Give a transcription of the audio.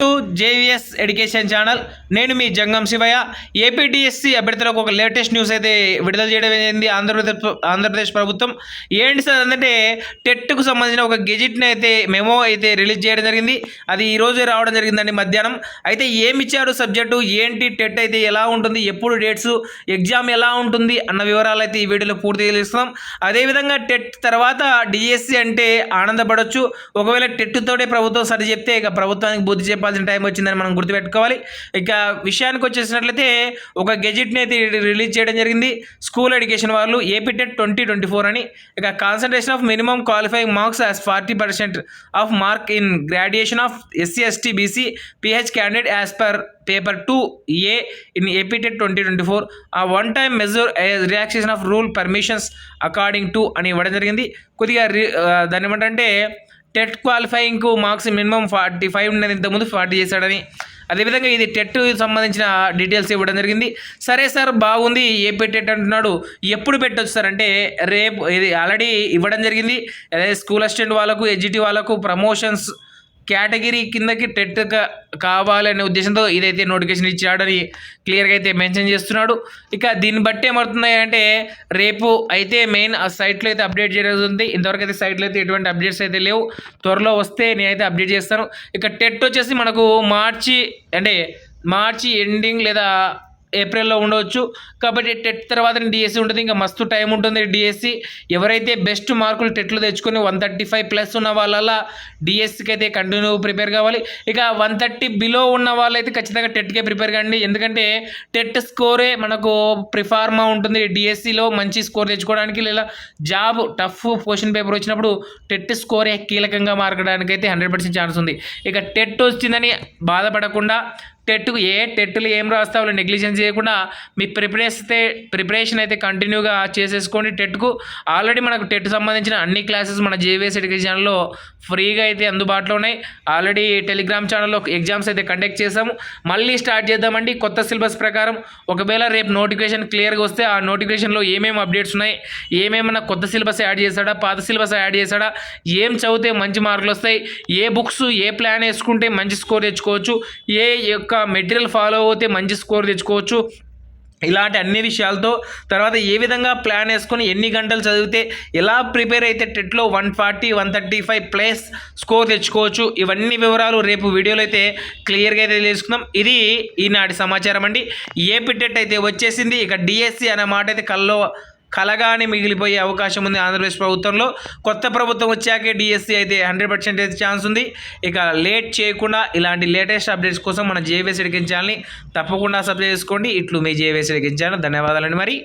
To JVS education channel. నేను మీ జంగం శివయ్య. ఏపీటీఎస్సీ అభ్యర్థులకు ఒక లేటెస్ట్ న్యూస్ అయితే విడుదల చేయడం జరిగింది ఆంధ్రప్రదేశ్ ఆంధ్రప్రదేశ్ ప్రభుత్వం. ఏంటి సార్ అంటే టెట్కు సంబంధించిన ఒక గెజిట్ని అయితే మెమో అయితే రిలీజ్ చేయడం జరిగింది. అది ఈరోజు రావడం జరిగిందండి మధ్యాహ్నం. అయితే ఏమి ఇచ్చారు సబ్జెక్టు? ఏంటి? టెట్ అయితే ఎలా ఉంటుంది? ఎప్పుడు డేట్స్? ఎగ్జామ్ ఎలా ఉంటుంది? అన్న వివరాలు అయితే ఈ వీడియోలో పూర్తిగా తెలుస్తున్నాం అదేవిధంగా టెట్ తర్వాత డిఎస్సి అంటే ఆనందపడవచ్చు ఒకవేళ టెట్తోటే ప్రభుత్వం సరి చెప్తే ఇక ప్రభుత్వానికి బుద్ధి చెప్పాల్సిన టైం వచ్చిందని మనం గుర్తుపెట్టుకోవాలి. ఇక విషయానికి వచ్చేసినట్లయితే ఒక గెజిట్ని అయితే రిలీజ్ చేయడం జరిగింది. స్కూల్ ఎడ్యుకేషన్ వాళ్ళు AP TET twenty twenty four అని. ఇక concentration of minimum qualifying marks as forty percent of mark in graduation of SC ST BC PH candidate as per paper two A in APTET twenty twenty four. ఆ one time major relaxation of rule permissions according to అని ఇవ్వడం జరిగింది. కొద్దిగా రి- దాన్ని ఏమంటే TET క్వాలిఫైయింగ్కు marks minimum forty five ఉండేది ఇంతకుముందు ఫార్టీ చేశాడని. అదేవిధంగా ఇది టెట్ సంబంధించిన డీటెయిల్స్ ఇవ్వడం జరిగింది. సరే సార్ బాగుంది ఏ టెట్ అంటున్నాడు. ఎప్పుడు పెట్టొచ్చు సార్? అంటే రేపు ఇది ఆల్రెడీ ఇవ్వడం జరిగింది. అదే స్కూల్ అసిస్టెంట్ వాళ్ళకు ఎడ్జిటి వాళ్ళకు ప్రమోషన్స్ కేటగిరీ కిందకి టెట్ కా- కావాలనే ఉద్దేశంతో ఇదైతే నోటిఫికేషన్ ఇచ్చాడని క్లియర్గా అయితే మెన్షన్ చేస్తున్నాడు. ఇక దీన్ని బట్టి ఏమవుతుంది అంటే రేపు అయితే మెయిన్ ఆ సైట్లో అయితే అప్డేట్ జరుగుతుంది ఇంతవరకు అయితే సైట్లో అయితే ఎటువంటి అప్డేట్స్ అయితే లేవు. త్వరలో వస్తే నేనైతే అప్డేట్ చేస్తాను. ఇక టెట్ వచ్చేసి మనకు మార్చి అంటే మార్చి ఎండింగ్ లేదా ఏప్రిల్లో ఉండవచ్చు. కాబట్టి టెట్ తర్వాత డిఎస్సి ఉంటుంది. ఇంకా మస్తు టైం ఉంటుంది డిఎస్సి ఎవరైతే బెస్ట్ మార్కులు టెట్లు తెచ్చుకొని వన్ థర్టీ ఫైవ్ ప్లస్ ఉన్న వాళ్ళ డిఎస్సికి అయితే కంటిన్యూ ప్రిపేర్ కావాలి. ఇక వన్ థర్టీ బిలో ఉన్న వాళ్ళైతే ఖచ్చితంగా టెట్కే ప్రిపేర్ కండి. ఎందుకంటే టెట్ స్కోరే మనకు ప్రిఫార్మా ఉంటుంది డిఎస్సిలో మంచి స్కోర్ తెచ్చుకోవడానికి లేదా జాబ్ టఫ్ క్వశ్చన్ పేపర్ వచ్చినప్పుడు టెట్ స్కోరే కీలకంగా మార్చడానికి అయితే హండ్రెడ్ పర్సెంట్ ఛాన్స్ ఉంది. ఇక టెట్ వచ్చిందని బాధపడకుండా టెట్కు ఏ టెట్లు ఏం రాస్తావు నెగ్లిజెన్స్ చేయకుండా మీ ప్రిపరేషన్ అయితే ప్రిపరేషన్ అయితే కంటిన్యూగా చేసేసుకోండి. టెట్కు ఆల్రెడీ మనకు టెట్ సంబంధించిన అన్ని క్లాసెస్ మన జేవీఎస్ ఎడ్యుకేషన్ ఛానల్లో ఫ్రీగా అయితే అందుబాటులో ఉన్నాయి. ఆల్రెడీ టెలిగ్రామ్ ఛానల్లో ఎగ్జామ్స్ అయితే కండక్ట్ చేసాము మళ్ళీ స్టార్ట్ చేద్దామండి. కొత్త సిలబస్ ప్రకారం ఒకవేళ రేపు నోటిఫికేషన్ క్లియర్గా వస్తే ఆ నోటిఫికేషన్లో ఏమేమి అప్డేట్స్ ఉన్నాయి? ఏమేమన్నా కొత్త సిలబస్ యాడ్ చేశాడా? పాత సిలబస్ యాడ్ చేశాడా? ఏం చదివితే మంచి మార్కులు వస్తాయి? ఏ బుక్స్ ఏ ప్లాన్ వేసుకుంటే మంచి స్కోర్ తెచ్చుకోవచ్చు? ఏ యొక్క మెటీరియల్ ఫాలో అవుతే మంచి స్కోర్ తెచ్చుకోవచ్చు. ఇలాంటి అన్ని విషయాలతో తర్వాత ఏ విధంగా ప్లాన్ వేసుకొని ఎన్ని గంటలు చదివితే ఎలా ప్రిపేర్ అయితే టెట్లో one forty one thirty five plus score తెచ్చుకోవచ్చు. ఇవన్నీ వివరాలు రేపు వీడియోలో అయితే క్లియర్గా అయితే తెలుసుకుందాం. ఇది ఈనాటి సమాచారం అండి. ఏపీ టెట్ అయితే వచ్చేసింది ఇక డిఎస్సి అనే మాట అయితే కల్లో కలగానే మిగిలిపోయే అవకాశం ఉంది ఆంధ్రప్రదేశ్ ప్రభుత్వంలో. కొత్త ప్రభుత్వం వచ్చాకే డిఎస్సి అయితే హండ్రెడ్ పర్సెంట్ అయితే ఛాన్స్ ఉంది. ఇక లేట్ చేయకుండా ఇలాంటి లేటెస్ట్ అప్డేట్స్ కోసం మన జేవీఎస్ ఎడిగించాలని తప్పకుండా సబ్స్క్రైబ్ చేసుకోండి. ఇట్లు మీ జేవీఎస్ ఎడ్యుకేషన్ ధన్యవాదాలండి మరి.